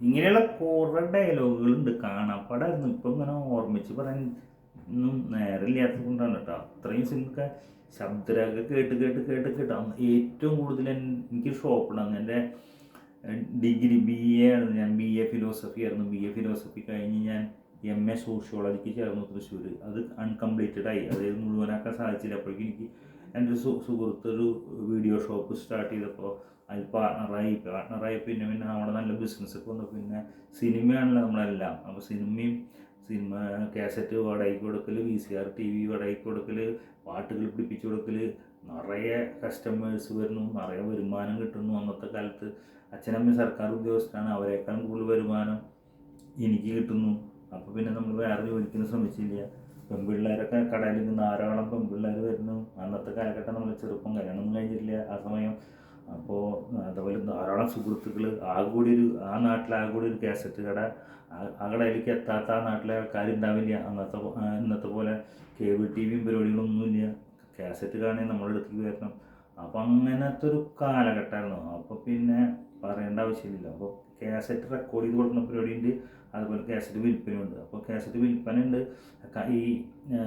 ഇങ്ങനെയുള്ള കുറേ ഡയലോഗുകളുണ്ട്. കാണാപ്പാടായിരുന്നു. ഇപ്പം ഇങ്ങനെ ഓർമ്മിച്ച് പറയാൻ ഒന്നും നേരമില്ലാത്തത് കൊണ്ടാണ് കേട്ടോ. അത്രയും സിനിമ ശബ്ദരേഖ കേട്ട് കേട്ട് കേട്ട് കേട്ട്. ഏറ്റവും കൂടുതൽ എനിക്ക് ഷോപ്പുണ്ടായിരുന്നു എന്റെ ഡിഗ്രി ബി എ ആയിരുന്നു. ഞാൻ ബി എ ഫിലോസഫി ആയിരുന്നു. ബി എ ഫിലോസഫി കഴിഞ്ഞ് ഞാൻ എം എ സോഷ്യോളജിക്ക് ചേർന്നു തൃശ്ശൂർ അത് അൺകംപ്ലീറ്റഡ് ആയി. അതായത് മുഴുവനാക്കാൻ സാധിച്ചില്ല. അപ്പോഴേക്കും എനിക്ക് എന്റെ ഒരു സുഹൃത്ത് ഒരു വീഡിയോ ഷോപ്പ് സ്റ്റാർട്ട് ചെയ്തപ്പോൾ അതിൽ പാർട്ണറായി പാർട്ണറായി പിന്നെ പിന്നെ നമ്മുടെ നല്ല ബിസിനസ്സൊക്കെ വന്നു. പിന്നെ സിനിമയാണല്ലോ നമ്മളെല്ലാം. അപ്പോൾ സിനിമയും സിനിമ കാസറ്റ് വാടകയ്ക്ക് കൊടുക്കൽ V C R T V വാടകയ്ക്ക് കൊടുക്കൽ പാട്ടുകൾ പിടിപ്പിച്ചു കൊടുക്കൽ നിറയെ കസ്റ്റമേഴ്സ് വരുന്നു നിറയെ വരുമാനം കിട്ടുന്നു അന്നത്തെ കാലത്ത്. അച്ഛനമ്മ സർക്കാർ ഉദ്യോഗസ്ഥരാണ് അവരെക്കാളും കൂടുതൽ വരുമാനം എനിക്ക് കിട്ടുന്നു. അപ്പോൾ പിന്നെ നമ്മൾ വേറെ ജോലിക്കൊന്നും ശ്രമിച്ചില്ല. പെൺപിള്ളേരൊക്കെ കടയിൽ നിന്ന് ധാരാളം പെൺപിള്ളേർ വരുന്നു. അന്നത്തെ കാലഘട്ടം നമ്മൾ ചെറുപ്പം കല്യാണമൊന്നും കഴിഞ്ഞിട്ടില്ല. ആ സമയം അപ്പോൾ അതുപോലെ ധാരാളം സുഹൃത്തുക്കൾ ആകെ കൂടി ഒരു ആ നാട്ടിൽ ആകെ കൂടി ഒരു കാസറ്റ് കട ആ- കടയിലേക്ക് എത്താത്ത ആ നാട്ടിലെ ആൾക്കാരുണ്ടാവില്ല. അന്നത്തെ ഇന്നത്തെ പോലെ കേബിൾ ടി വിയും പരിപാടികളൊന്നുമില്ല കാസറ്റ് കാണേ നമ്മുടെ അടുത്തേക്ക് വരണം. അപ്പോൾ അങ്ങനത്തെ ഒരു കാലഘട്ടമായിരുന്നു. അപ്പോൾ പിന്നെ പറയേണ്ട ആവശ്യമില്ല. അപ്പോൾ കാസറ്റ് റെക്കോർഡ് ചെയ്ത് കൊടുക്കുന്ന പരിപാടിയുണ്ട്. അതുപോലെ കാസറ്റ് വിൽപ്പനയുണ്ട്. അപ്പോൾ കാസറ്റ് വിൽപ്പനയുണ്ട്. ഈ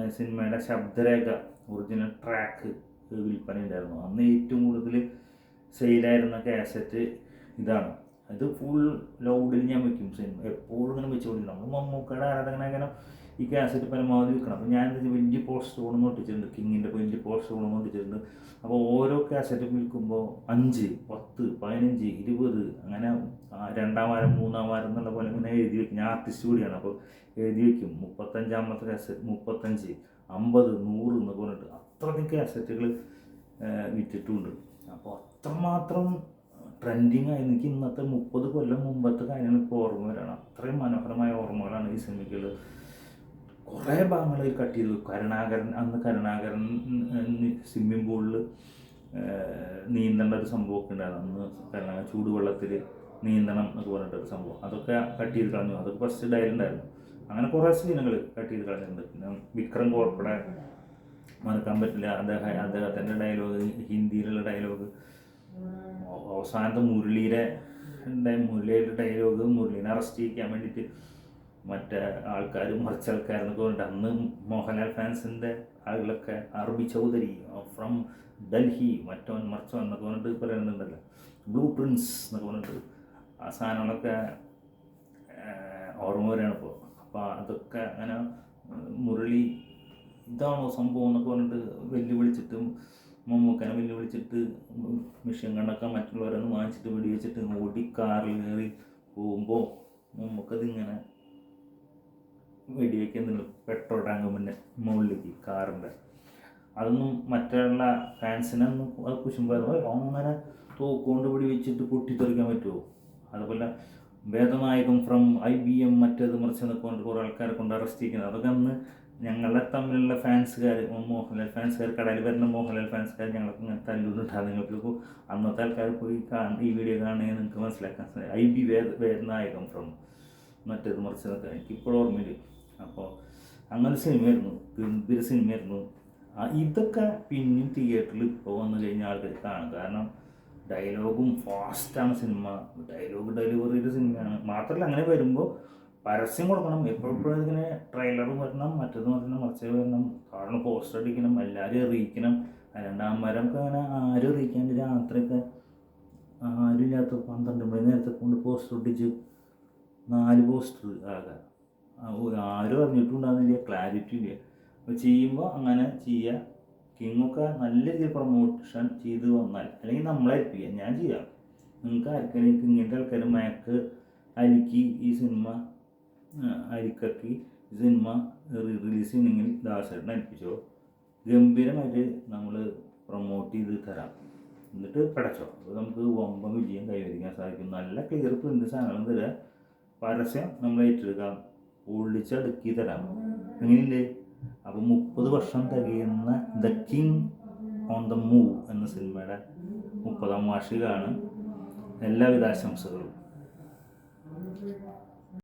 സിനിമയുടെ ശബ്ദരേഖ ഒറിജിനൽ ട്രാക്ക് വിൽപ്പന ഉണ്ടായിരുന്നു അന്ന് ഏറ്റവും കൂടുതൽ സെയിലായിരുന്ന കാസറ്റ് ഇതാണ്. അത് ഫുൾ ലൗഡിൽ ഞാൻ വെക്കും സിനിമ എപ്പോഴും ഇങ്ങനെ വെച്ചുകൊണ്ടിരുന്നു നമ്മൾ മമ്മൂക്കയുടെ ആരാധകനാകനം ഈ കാസറ്റ് പരമാവധി വിൽക്കണം അപ്പോൾ ഞാൻ എന്താ വലിയ ഓണം ഒട്ടിച്ചിട്ടുണ്ട്. കിങ്ങിന്റെ വലിയ ഓണം ഒട്ടിച്ചിട്ടുണ്ട്. അപ്പോൾ ഓരോ കാസറ്റ് വിൽക്കുമ്പോൾ അഞ്ച് പത്ത് പതിനഞ്ച് ഇരുപത് അങ്ങനെ രണ്ടാം വാരം മൂന്നാം വാരം എന്നുള്ള പോലെ ഇങ്ങനെ എഴുതി വെക്കും. ഞാൻ ആർട്ടിസ്റ്റ് കൂടിയാണ്. അപ്പോൾ എഴുതി വെക്കും. മുപ്പത്തഞ്ചാമത്തെ കാസറ്റ് മുപ്പത്തഞ്ച് അമ്പത് നൂറ് എന്ന് പറഞ്ഞിട്ട് അത്രയധികം കാസറ്റുകൾ വിറ്റിട്ടുണ്ട്. അപ്പോൾ അത്രമാത്രം ട്രെൻഡിങ് ആയി. എനിക്ക് ഇന്നത്തെ മുപ്പത് കൊല്ലം മുമ്പത്തെ കാര്യങ്ങൾ ഇപ്പോൾ ഓർമ്മ വരണം. അത്രയും മനോഹരമായ ഓർമ്മകളാണ് ഈ സിനിമയ്ക്ക് കുറേ ഭാഗങ്ങൾ കട്ട് ചെയ്തു. കരുണാകരൻ അന്ന് കരുണാകരൻ സ്വിമ്മിംഗ് പൂളിൽ നീന്തേണ്ട ഒരു സംഭവമൊക്കെ ഉണ്ടായിരുന്നു. അന്ന് കരുണാകരൻ ചൂടുവെള്ളത്തിൽ നീന്തണം എന്നൊക്കെ പറഞ്ഞിട്ടൊരു സംഭവം. അതൊക്കെ കട്ട് ചെയ്ത് കളഞ്ഞു. അതൊക്കെ ഫസ്റ്റ് ഡയലുണ്ടായിരുന്നു അങ്ങനെ കുറേ സീനുകൾ കട്ട് ചെയ്ത് കളഞ്ഞിട്ടുണ്ട്. പിന്നെ വിക്രം കോർപ്പടെ മറക്കാൻ പറ്റില്ല. അദ്ദേഹം അദ്ദേഹത്തിന്റെ ഡയലോഗ് ഹിന്ദിയിലുള്ള ഡയലോഗ് അവസാനത്തെ മുരളിയുടെ മുരളിയുടെ ഡയലോഗ് മുരളീനെ അറസ്റ്റ് ചെയ്യിക്കാൻ വേണ്ടിയിട്ട് മറ്റേ ആൾക്കാർ മറിച്ച ആൾക്കാരെന്നൊക്കെ പറഞ്ഞിട്ട് അന്ന് മോഹൻലാൽ ഫാൻസിന്റെ ആളുകളൊക്കെ അറബി ചൗധരി ഫ്രം ഡൽഹി മറ്റവൻ മറിച്ചവൻ എന്നൊക്കെ പറഞ്ഞിട്ട് പറയുന്നുണ്ടല്ലോ ബ്ലൂ പ്രിൻസ് എന്നൊക്കെ പറഞ്ഞിട്ട് ആ സാധനങ്ങളൊക്കെ ഓർമ്മ വരികയാണ് ഇപ്പോൾ അപ്പോൾ അതൊക്കെ അങ്ങനെ മുരളി ഇതാണോ സംഭവം എന്നൊക്കെ പറഞ്ഞിട്ട് വെല്ലുവിളിച്ചിട്ട് മമ്മൂക്കനെ വെല്ലുവിളിച്ചിട്ട് മിഷൻ കണ്ടൊക്കെ മറ്റുള്ളവരൊന്ന് വാങ്ങിച്ചിട്ട് വെടിവെച്ചിട്ട് ഓടി കാറിൽ കയറി പോകുമ്പോൾ മമ്മൂക്കതിങ്ങനെ വെടിവെക്കുന്നുണ്ട്. പെട്രോൾ ടാങ്ക് മുന്നേ മുകളിലേക്ക് കാറിന്റെ. അതൊന്നും മറ്റുള്ള ഫാൻസിനൊന്നും അത് കുശുമ്പായിരുന്നു. "ഓയ്, അങ്ങനെ തോക്കുകൊണ്ട് വെടിവെച്ചിട്ട് പൊട്ടിത്തെറിക്കാൻ പറ്റുമോ? അതുപോലെ Vedanayagam from I B M മറ്റേത് മറിച്ചെന്നൊക്കെ കൊണ്ട് കുറേ ആൾക്കാരെ കൊണ്ട് അറസ്റ്റ് ചെയ്യുന്നത് അതൊക്കെ അന്ന് ഞങ്ങളെ തമ്മിലുള്ള ഫാൻസുകാർ മോഹൻലാൽ ഫാൻസുകാർ കടയിൽ വരുന്ന മോഹൻലാൽ ഫാൻസുകാർ ഞങ്ങൾക്ക് ഇങ്ങനെ തല്ലുന്നുണ്ടാകും നിങ്ങൾക്ക് അന്നത്തെ ആൾക്കാർ പോയി കാണ ഈ വീഡിയോ കാണുകയും നിങ്ങൾക്ക് മനസ്സിലാക്കാൻ സാധിക്കും I B Veda Vedanayagam from മറ്റേത് മറിച്ചതൊക്കെ എനിക്കിപ്പോഴും ഓർമ്മയില്ല. അപ്പോൾ അങ്ങനെ സിനിമയായിരുന്നു. ഗംഭീര സിനിമയായിരുന്നു. ഇതൊക്കെ പിന്നെയും തിയേറ്ററിൽ ഇപ്പോൾ വന്നു കഴിഞ്ഞാൽ ആൾക്കാർ കാണും. കാരണം ഡയലോഗും ഫാസ്റ്റാണ് സിനിമ. ഡയലോഗ് ഡെലിവറി ചെയ്ത സിനിമയാണ്. മാത്രമല്ല അങ്ങനെ വരുമ്പോൾ പരസ്യം കൊടുക്കണം. എപ്പോഴെപ്പോഴും ഇങ്ങനെ ട്രെയിലർ വരണം മറ്റേത് വരണം മറിച്ചത് വരണം. കാരണം പോസ്റ്റർ അടിക്കണം എല്ലാവരും അറിയിക്കണം രണ്ടാമരമൊക്കെ അങ്ങനെ ആരും അറിയിക്കാണ്ട് രാത്രിയൊക്കെ ആരുമില്ലാത്ത പന്ത്രണ്ട് മണി നേരത്തെ കൊണ്ട് പോസ്റ്റർ ഒട്ടിച്ച് നാല് പോസ്റ്റർ ആകെ. ആരും അറിഞ്ഞിട്ടുണ്ടാകുന്നില്ല ക്ലാരിറ്റി ഇല്ല. അപ്പോൾ ചെയ്യുമ്പോൾ അങ്ങനെ ചെയ്യുക കിങ്ങൊക്കെ നല്ല രീതിയിൽ പ്രൊമോഷൻ ചെയ്ത് വന്നാൽ അല്ലെങ്കിൽ നമ്മളെ ഏൽപ്പിക്കുക ഞാൻ ചെയ്യാം. നിങ്ങൾക്ക് ആർക്കെങ്കിലും കിങ്ങിന്റെ ആൾക്കാർ മയക്ക് അരിക്കി ഈ സിനിമ അരിക്കക്കി ഈ സിനിമ റിലീസ് ചെയ്യണമെങ്കിൽ ദാസേട്ടനെ ഏൽപ്പിച്ചോ ഗംഭീരമായിട്ട് നമ്മൾ പ്രൊമോട്ട് ചെയ്ത് തരാം. എന്നിട്ട് പടച്ചോ അപ്പോൾ നമുക്ക് വമ്പം വിജയം കൈവരിക്കാൻ സാധിക്കും. നല്ല ക്ലിയർ പ്രിന്റ് സാധനങ്ങളും തരിക പരസ്യം നമ്മൾ ഏറ്റെടുക്കാം പൊള്ളിച്ചടുക്കി തരാം. എങ്ങനെയുണ്ട്? അപ്പോൾ മുപ്പത് വർഷം തികയുന്ന the king on the move എന്ന സിനിമയുടെ മുപ്പതാം വാർഷികമാണ്. എല്ലാവിധ ആശംസകളും.